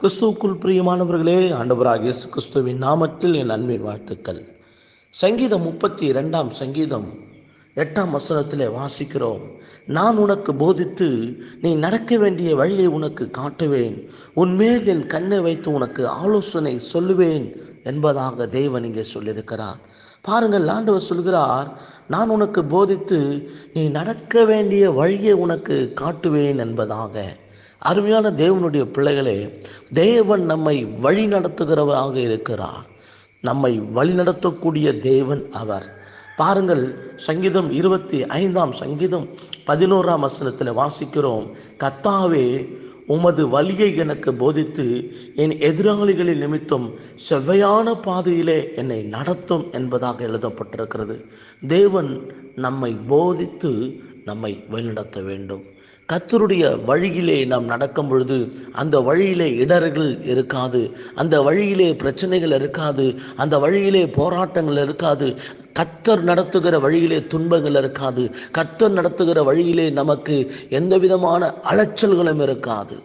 கிறிஸ்துவுக்குள் பிரியமானவர்களே ஆண்டவராக இயேசு கிறிஸ்துவின் நாமத்தில் என் அன்பின் வாழ்த்துக்கள். சங்கீதம் முப்பத்தி இரண்டாம் சங்கீதம் எட்டாம் வசனத்திலே வாசிக்கிறோம். நான் உனக்கு போதித்து நீ நடக்க வேண்டிய வழியை உனக்கு காட்டுவேன். உன்மேல் என் கண்ணை வைத்து உனக்கு ஆலோசனை சொல்லுவேன் என்பதாக தேவன் இங்கே சொல்லியிருக்கிறார். பாருங்கள் ஆண்டவர் சொல்கிறார் நான் உனக்கு போதித்து நீ நடக்க வேண்டிய வழியை உனக்கு காட்டுவேன் என்பதாக. அருமையான தேவனுடைய பிள்ளைகளே தேவன் நம்மை வழி நடத்துகிறவராக இருக்கிறார். நம்மை வழி நடத்தக்கூடிய தேவன் அவர். பாருங்கள் சங்கீதம் இருபத்தி ஐந்தாம் சங்கீதம் பதினோராம் வசனத்தில் வாசிக்கிறோம். கத்தாவே உமது வழியை எனக்கு போதித்து என் எதிராளிகளின் நிமித்தம் செவ்வையான பாதையிலே என்னை நடத்தும் என்பதாக எழுதப்பட்டிருக்கிறது. தேவன் நம்மை போதித்து நம்மை வழிநடத்த வேண்டும். கத்தருடைய வழியிலே நாம் நடக்கும் பொழுது அந்த வழியிலே இடர்கள் இருக்காது அந்த வழியிலே பிரச்சனைகள் இருக்காது அந்த வழியிலே போராட்டங்கள் இருக்காது. கத்தர் நடத்துகிற வழியிலே துன்பங்கள் இருக்காது. கத்தர் நடத்துகிற வழியிலே நமக்கு எந்த விதமான அலைச்சல்களும் இருக்காது.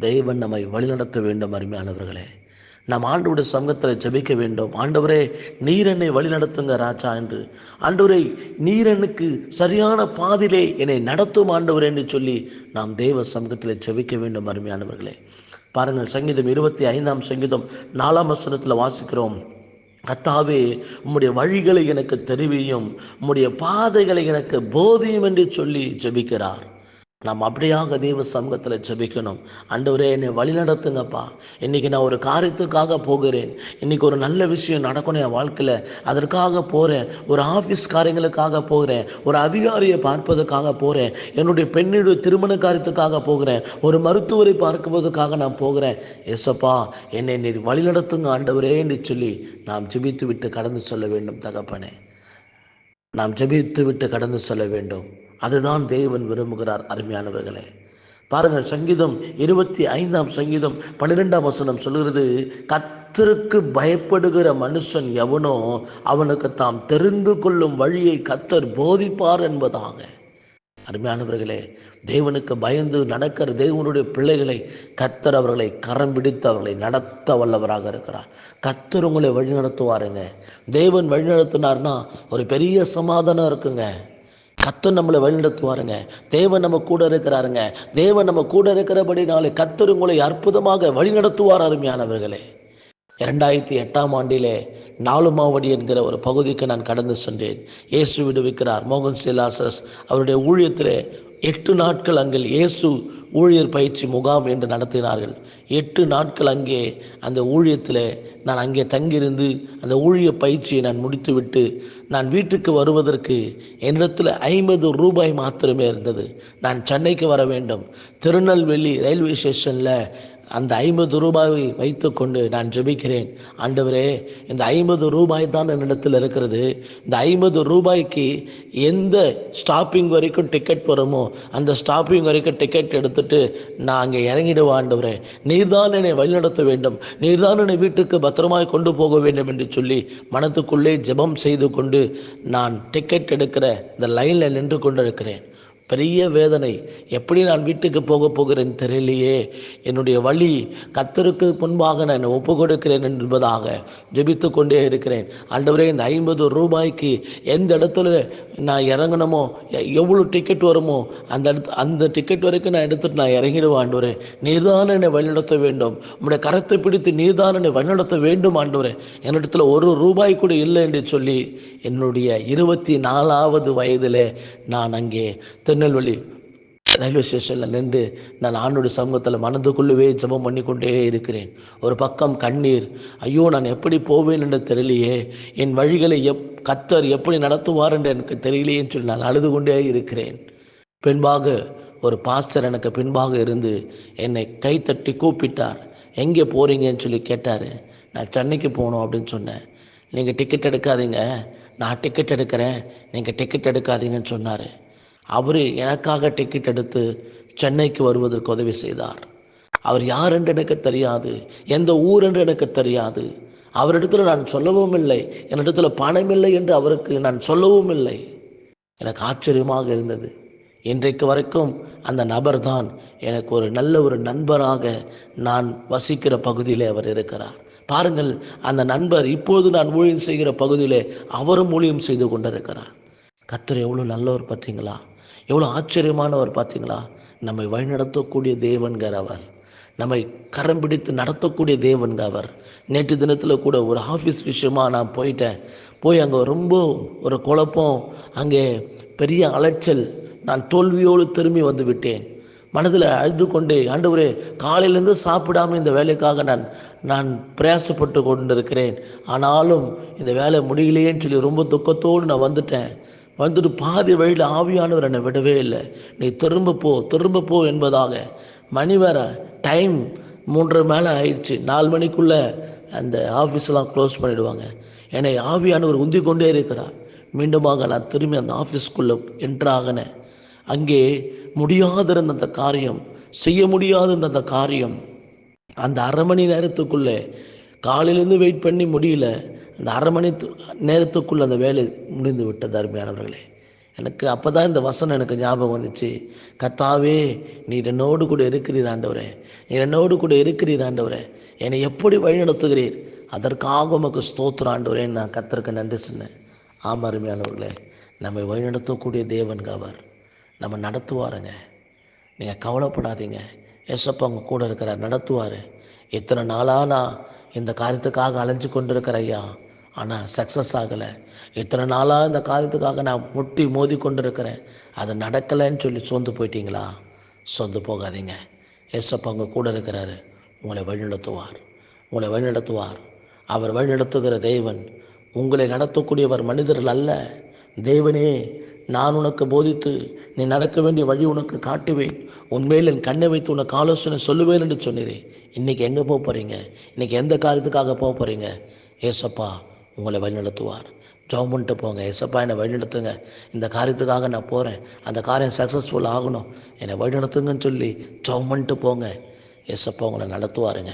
தெய்வன் நம்மை வழிநடத்த வேண்டும் அருமையானவர்களே. நம் ஆண்டோடைய சமூகத்தில் ஜெபிக்க வேண்டும். ஆண்டவரே நீர் என்னை வழிநடத்துங்க ராஜா என்று. ஆண்டவரே நீர் எனக்கு சரியான பாதிலே என்னை நடத்தும் ஆண்டவர் என்று சொல்லி நாம் தேவ சமூகத்தில் ஜெபிக்க வேண்டும் அருமையானவர்களே. பாருங்கள் சங்கீதம் இருபத்தி ஐந்தாம் சங்கீதம் நாலாம் வசனத்தில் வாசிக்கிறோம். கத்தாவே உம்முடைய வழிகளை எனக்கு தெரிவியும் உம்முடைய பாதைகளை எனக்கு போதியும் என்று சொல்லி ஜெபிக்கிறார். நாம் அப்படியாக தெய்வ சமூகத்தில் ஜெபிக்கணும். அண்டவரே என்னை வழி நடத்துங்கப்பா. இன்றைக்கி நான் ஒரு காரியத்துக்காக போகிறேன். இன்றைக்கி ஒரு நல்ல விஷயம் நடக்கணும் என் வாழ்க்கையில். அதற்காக போகிறேன் ஒரு ஆஃபீஸ் காரியங்களுக்காக போகிறேன். ஒரு அதிகாரியை பார்ப்பதற்காக போகிறேன் என்னுடைய பெண்ணுடைய திருமண காரியத்துக்காக போகிறேன். ஒரு மருத்துவரை பார்க்குவதற்காக நான் போகிறேன். எசப்பா என்னை நீர் வழி நடத்துங்க ஆண்டவரே என்று சொல்லி நாம் ஜெபித்து விட்டு கடந்து சொல்ல வேண்டும் தகப்பனே. நாம் ஜெபித்து விட்டு கடந்து சொல்ல வேண்டும். அதுதான் தேவன் விரும்புகிறார் அருமையானவர்களே. பாருங்கள் சங்கீதம் இருபத்தி ஐந்தாம் சங்கீதம் பன்னிரெண்டாம் வசனம் சொல்கிறது கத்தருக்கு பயப்படுகிற மனுஷன் எவனோ அவனுக்கு தாம் தெரிந்து கொள்ளும் வழியை கத்தர் போதிப்பார் என்பதாக. அருமையானவர்களே தேவனுக்கு பயந்து நடக்கிற தேவனுடைய பிள்ளைகளை கத்தர் அவர்களை கரம் பிடித்து அவர்களை நடத்த வல்லவராக இருக்கிறார். கத்தர் உங்களை வழி நடத்துவாருங்க தேவன் வழி நடத்தினார்னா ஒரு பெரிய சமாதானம் இருக்குங்க. கத்தர் நம்மளை வழிநடத்துவாருங்க. தேவன் நம்ம கூட இருக்கிறாருங்க. தேவன் நம்ம கூட இருக்கிறபடினாலே கத்தர் உங்களை அற்புதமாக வழிநடத்துவார் அருமையானவர்களே. இரண்டாயிரத்தி எட்டாம் ஆண்டிலே நாலுமாவடி என்கிற ஒரு பகுதிக்கு நான் கடந்து சென்றேன். இயேசு விடுவிக்கிறார். மோகன் சிலாசஸ் அவருடைய ஊழியத்திலே எட்டு நாட்கள் அங்கே இயேசு ஊழியர் பயிற்சி முகாம் என்று நடத்தினார்கள். எட்டு நாட்கள் அங்கே அந்த ஊழியத்தில் நான் அங்கே தங்கியிருந்து அந்த ஊழிய பயிற்சியை நான் முடித்துவிட்டு நான் வீட்டுக்கு வருவதற்கு என்னிடத்தில் ஐம்பது ரூபாய் மாத்திரமே இருந்தது. நான் சென்னைக்கு வர வேண்டும். திருநெல்வேலி ரயில்வே ஸ்டேஷனில் அந்த ஐம்பது ரூபாயை வைத்துக்கொண்டு நான் ஜெபிக்கிறேன். ஆண்டவரே இந்த ஐம்பது ரூபாய் தான் என்னிடத்தில் இருக்கிறது. இந்த ஐம்பது ரூபாய்க்கு எந்த ஸ்டாப்பிங் வரைக்கும் டிக்கெட் போகிறோமோ அந்த ஸ்டாப்பிங் வரைக்கும் டிக்கெட் எடுத்துட்டு நான் அங்கே இறங்கிடுவேன் ஆண்டவரே. நீர்தான் என்னை வழிநடத்த வேண்டும். நீர்தான் என்னை வீட்டுக்கு பத்திரமாய் கொண்டு போக வேண்டும் என்று சொல்லி மனத்துக்குள்ளே ஜெபம் செய்து கொண்டு நான் டிக்கெட் எடுக்கிற இந்த லைனில் நின்று கொண்டு இருக்கிறேன் பெரிய வேதனை. எப்படி நான் வீட்டுக்கு போக போகிறேன் தெரியலையே. என்னுடைய வழி கத்தருக்கு முன்பாக நான் ஒப்பு கொடுக்கிறேன் என்பதாக ஜெபித்து கொண்டே இருக்கிறேன். ஆண்டவரே இந்த ஐம்பது ரூபாய்க்கு எந்த இடத்துல நான் இறங்கணுமோ எவ்வளோ டிக்கெட் வருமோ அந்த இடத்து அந்த டிக்கெட் வரைக்கும் நான் எடுத்துட்டு நான் இறங்கிடுவேன் ஆண்டவரே. நீர்தான் என்னை வழிநடத்த வேண்டும். உங்களுடைய கரத்தை பிடித்து நீர்தான் என்னை வழிநடத்த வேண்டும் ஆண்டவரே. என்னிடத்துல ஒரு ரூபாய் கூட இல்லை என்று சொல்லி என்னுடைய இருபத்தி நாலாவது வயதில் நான் அங்கே திருநெல்வேலி ரயில்வே ஸ்டேஷனில் நின்று நான் ஆண்டோடைய சமூகத்தில் மனதுக்குள்ளவே ஜெபம் பண்ணி கொண்டே இருக்கிறேன். ஒரு பக்கம் கண்ணீர் ஐயோ நான் எப்படி போவேன் என்று தெரியலையே. என் வழிகளை எப் கத்தர் எப்படி நடத்துவார் என்று எனக்கு தெரியலையேன்னு சொல்லி நான் அழுது கொண்டே இருக்கிறேன். பின்பாக ஒரு பாஸ்டர் எனக்கு பின்பாக இருந்து என்னை கைத்தட்டி கூப்பிட்டார். எங்கே போகிறீங்கன்னு சொல்லி கேட்டார். நான் சென்னைக்கு போகணும் அப்படின்னு சொன்னேன். நீங்கள் டிக்கெட் எடுக்காதீங்க. நான் டிக்கெட் எடுக்கிறேன். நீங்கள் டிக்கெட் எடுக்காதீங்கன்னு சொன்னார். அவர் எனக்காக டிக்கெட் எடுத்து சென்னைக்கு வருவதற்கு உதவி செய்தார். அவர் யார் என்று எனக்கு தெரியாது எந்த ஊர் என்று எனக்கு தெரியாது. அவரிடத்தில் நான் சொல்லவும் இல்லை என்னிடத்தில் பணம் இல்லை என்று அவருக்கு நான் சொல்லவும் இல்லை. எனக்கு ஆச்சரியமாக இருந்தது. இன்றைக்கு வரைக்கும் அந்த நபர் தான் எனக்கு ஒரு நல்ல ஒரு நண்பராக நான் வசிக்கிற பகுதியிலே அவர் இருக்கிறார். பாருங்கள் அந்த நண்பர் இப்போது நான் ஊழியம் செய்கிற பகுதியிலே அவரும் ஊழியம் செய்து கொண்டிருக்கிறார். கத்தர் எவ்வளோ நல்லவர் பார்த்தீங்களா? எவ்வளோ ஆச்சரியமானவர் பார்த்தீங்களா? நம்மை வழிநடத்தக்கூடிய தேவன்கார் அவர். நம்மை கரம் பிடித்து நடத்தக்கூடிய தேவன்க அவர். நேற்று தினத்தில் கூட ஒரு ஆஃபீஸ் விஷயமாக நான் போயிட்டேன். போய் அங்கே ரொம்ப ஒரு குழப்பம் அங்கே பெரிய அலைச்சல். நான் தோல்வியோடு திரும்பி வந்து விட்டேன். மனதில் அழுது கொண்டே ஆண்டவரே காலையிலேருந்து சாப்பிடாம இந்த வேலைக்காக நான் நான் பிரயாசப்பட்டு கொண்டிருக்கிறேன். ஆனாலும் இந்த வேலை முடியலையேன்னு சொல்லி ரொம்ப துக்கத்தோடு நான் வந்துட்டேன். வந்துட்டு பாதி வழியில் ஆவியானவர் என்னை விடவே இல்லை. நீ திரும்ப போ திரும்ப போ என்பதாக. மணி வேற டைம் மூன்றரை மேலே ஆயிடுச்சு. நாலு மணிக்குள்ளே அந்த ஆஃபீஸ்லாம் க்ளோஸ் பண்ணிவிடுவாங்க என்னை ஆவியானவர் உந்தி கொண்டே இருக்கிறார். மீண்டுமாக நான் திரும்பி அந்த ஆஃபீஸ்க்குள்ளே என்ட்ராகினேன் அங்கே முடியாதிருந்த அந்த காரியம் செய்ய முடியாதிருந்த அந்த காரியம் அந்த அரை மணி நேரத்துக்குள்ளே காலையிலேருந்து வெயிட் பண்ணி முடியல. இந்த அரை மணி து- நேரத்துக்குள்ள அந்த வேலை முடிந்து விட்டது அருமையானவர்களே. எனக்கு அப்போ தான் இந்த வசனம் எனக்கு ஞாபகம் வந்துச்சு. கத்தாவே நீர் என்னோடு கூட இருக்கிறீர் ஆண்டவரே. நீர் என்னோடு கூட இருக்கிறீர் ஆண்டவரே. என்னை எப்படி வழிநடத்துகிறீர்? அதற்காக உமக்கு ஸ்தோத்திரம் ஆண்டவரே நான் கத்தருக்கு நன்றி சொன்னேன். ஆமாம் அருமையானவர்களே. நம்மை வழிநடத்தக்கூடிய தேவன் அவர் நம்ம நடத்துவாருங்க. நீங்கள் கவலைப்படாதீங்க. எசப்பா அவங்க கூட இருக்கிறார் நடத்துவார். இத்தனை நாளாக நான் இந்த காரியத்துக்காக அலைஞ்சு கொண்டிருக்கிற ஐயா. ஆனால் சக்ஸஸ் ஆகலை. இத்தனை நாளாக இந்த காரியத்துக்காக நான் முட்டி மோதி கொண்டிருக்கிறேன். அது நடக்கலைன்னு சொல்லி சோர்ந்து போயிட்டீங்களா? சோர்ந்து போகாதீங்க. எஸ்எப் உங்க கூட இருக்கிறாரு. உங்களை வழிநடத்துவார். உங்களை வழிநடத்துவார். அவர் வழிநடத்துகிற தெய்வன் உங்களை நடத்தக்கூடியவர் மனிதர்கள் அல்ல. தேவனே நான் உனக்கு போதித்து நீ நடக்க வேண்டிய வழி உனக்கு காட்டுவேன். உண்மையில் என் கண்ணை வைத்து உனக்கு ஆலோசனை சொல்லுவேன் என்று சொன்னீரே. இன்றைக்கி எங்கே போக போகிறீங்க இன்னைக்கு எந்த காரியத்துக்காக போக போகிறீங்க ஏசப்பா உங்களை வழிநடத்துவார். ஜாப் பண்ணிட்டு போங்க. எசப்பா என்னை வழிநடத்துங்க. இந்த காரியத்துக்காக நான் போகிறேன் அந்த காரியம் சக்ஸஸ்ஃபுல் ஆகணும். என்னை வழிநடத்துங்கன்னு சொல்லி ஜாப் பண்ணிட்டு போங்க. எசப்பா உங்களை நடத்துவாருங்க.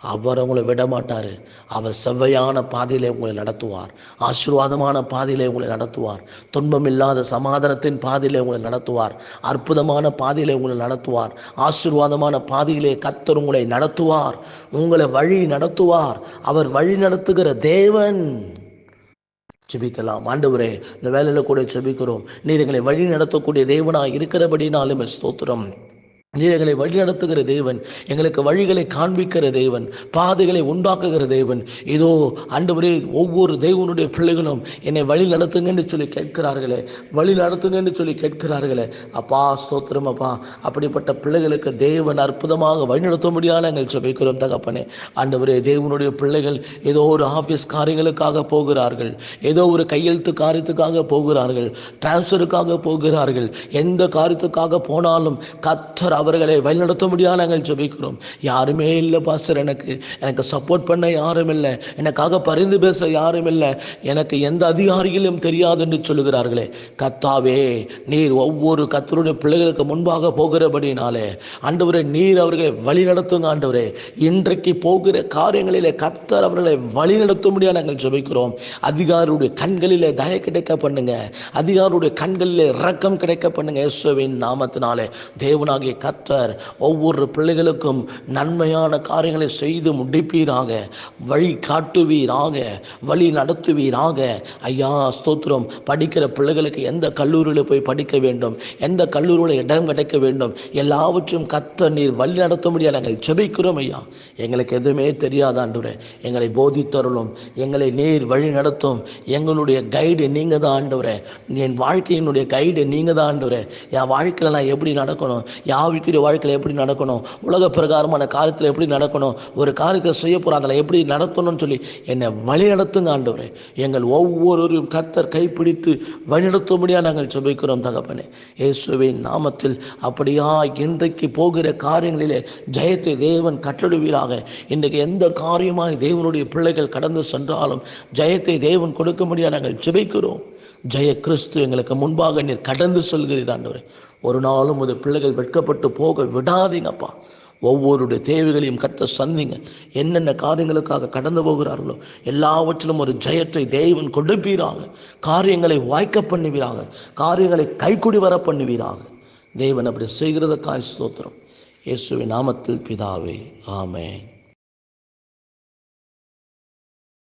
அவர் உங்களை விட மாட்டார் அவர் செவ்வையான பாதையிலே உங்களை நடத்துவார். ஆசீர்வாதமான பாதையிலே உங்களை நடத்துவார். துன்பம் இல்லாத சமாதானத்தின் பாதையிலே உங்களை நடத்துவார். அற்புதமான பாதையிலே உங்களை நடத்துவார். ஆசீர்வாதமான பாதையிலே கத்தர் உங்களை நடத்துவார். உங்களை வழி நடத்துவார். அவர் வழி நடத்துகிற தேவன். ஜெபிக்கலாம். ஆண்டவரே இந்த வேலையில் கூட ஜெபிக்கிறோம். நீர் எங்களை வழி நடத்தக்கூடிய தேவனாக இருக்கிறபடினாலும் ஸ்தோத்திரம். நீர் எங்களை வழி நடத்துகிற தேவன் எங்களுக்கு வழிகளை காண்பிக்கிற தேவன் பாதைகளை உண்டாக்குகிற தேவன். இதோ ஆண்டவரே ஒவ்வொரு தெய்வனுடைய பிள்ளைகளும் என்னை வழி நடத்துங்கன்னு சொல்லி கேட்கிறார்களே வழி நடத்துங்கன்னு சொல்லி கேட்கிறார்களே. அப்பா ஸ்தோத்திரம் அப்பா. அப்படிப்பட்ட பிள்ளைகளுக்கு தேவன் அற்புதமாக வழி முடியாத முடியாது நாங்கள் தகப்பனே. ஆண்டவரே தேவனுடைய பிள்ளைகள் ஏதோ ஒரு ஆஃபீஸ் காரியங்களுக்காக போகிறார்கள் ஏதோ ஒரு கையெழுத்து காரியத்துக்காக போகிறார்கள் டிரான்ஸ்ஃபருக்காக போகிறார்கள் எந்த காரியத்துக்காக போனாலும் கத்தர் அவர்களை வழிநடத்த முடியாது நாங்கள் ஜெபிக்கிறோம். யாருமே இல்லை பாஸ்டர். எனக்கு எனக்கு சப்போர்ட் பண்ண யாரும் இல்லை. எனக்காக பரிந்து பேச யாரும் இல்லை. எனக்கு எந்த அதிகாரிகளும் தெரியாது என்று சொல்லுகிறார்களே. கத்தாவே நீர் ஒவ்வொரு கத்தருடைய பிள்ளைகளுக்கு முன்பாக போகிறபடினாலே ஆண்டவரே நீர் அவர்களை வழி நடத்துங்க ஆண்டவரே. இன்றைக்கு போகிற காரியங்களிலே கத்தர் அவர்களை வழி நடத்த முடியாது நாங்கள் ஜெபிக்கிறோம். அதிகாரியுடைய கண்களிலே தய கிடைக்க பண்ணுங்க. அதிகாரியுடைய கண்களிலே இரக்கம் கிடைக்க பண்ணுங்க. இயேசுவின் நாமத்தினாலே. தேவனாகிய கத்தர் ஒவ்வொரு பிள்ளைகளுக்கும் நன்மையான காரியங்களை செய்து முடிப்பீராக. வழி காட்டுவீராக. வழி நடத்துவீராக. ஐயா ஸ்தோத்திரம். படிக்கிற பிள்ளைகளுக்கு எந்த கல்லூரியில் போய் படிக்க வேண்டும்? எந்த கல்லூரியில் இடம் கிடைக்க வேண்டும்? எல்லாவற்றும் கத்த நீர் வழி நடத்த முடியாது நாங்கள் செபிக்கிறோம் ஐயா. எங்களுக்கு எதுவுமே தெரியாத எங்களை போதித்தருளும். எங்களை நீர் வழி நடத்தும். எங்களுடைய கைடு நீங்கள் தான் ஆண்டவரே. என் வாழ்க்கையினுடைய கைடு நீங்கள் தான் ஆண்டவரே. என் வாழ்க்கையில் நான் எப்படி நடக்கணும்? என் ஆவிக்குரிய வாழ்க்கையில் எப்படி நடக்கணும்? உலக பிரகாரமான காரியத்தில் எப்படி நடக்கணும்? ஒரு காரியத்தை செய்ய போகிற அதில் எப்படி நடத்தணும்னு சொல்லி என்னை வழி நடத்துங்க ஆண்டவரே. எங்கள் ஒவ்வொருவரையும் கத்தர் கைப்பிடித்து வழிநடத்தும்படியாக நாங்கள் சுபிக்கிறோம் தகப்பனே. இயேசுவின் நாமத்தில் அப்படியா இன்றைக்கு போகிற காரியங்களிலே ஜெயத்தை தேவன் கட்டளிடுவீராக இன்றைக்கு எந்த காரியமாக தேவனுடைய பிள்ளைகள் கடந்து சென்றாலும் ஜெயத்தை தேவன் கொடுக்கும்படியாக நாங்கள் சுபிக்கிறோம் ஜெய கிறிஸ்து எங்களுக்கு முன்பாக நீர் கடந்து சொல்கிறீர் ஆண்டவரே. ஒரு நாளும் உது பிள்ளைகள் வெட்கப்பட்டு போக விடாதீங்கப்பா. ஒவ்வொருடைய தேவைகளையும் கத்த சந்திங்க. என்னென்ன காரியங்களுக்காக கடந்து போகிறார்களோ எல்லாவற்றிலும் ஒரு ஜெயத்தை தேவன் கொடுப்பீராங்க காரியங்களை வாய்க்க பண்ணுவீராங்க காரியங்களை கைக்குடி வர பண்ணுவீராங்க தேவன் அப்படி செய்கிறதற்காய் ஸ்தோத்திரம். இயேசுவின் நாமத்தில் பிதாவே ஆமென்.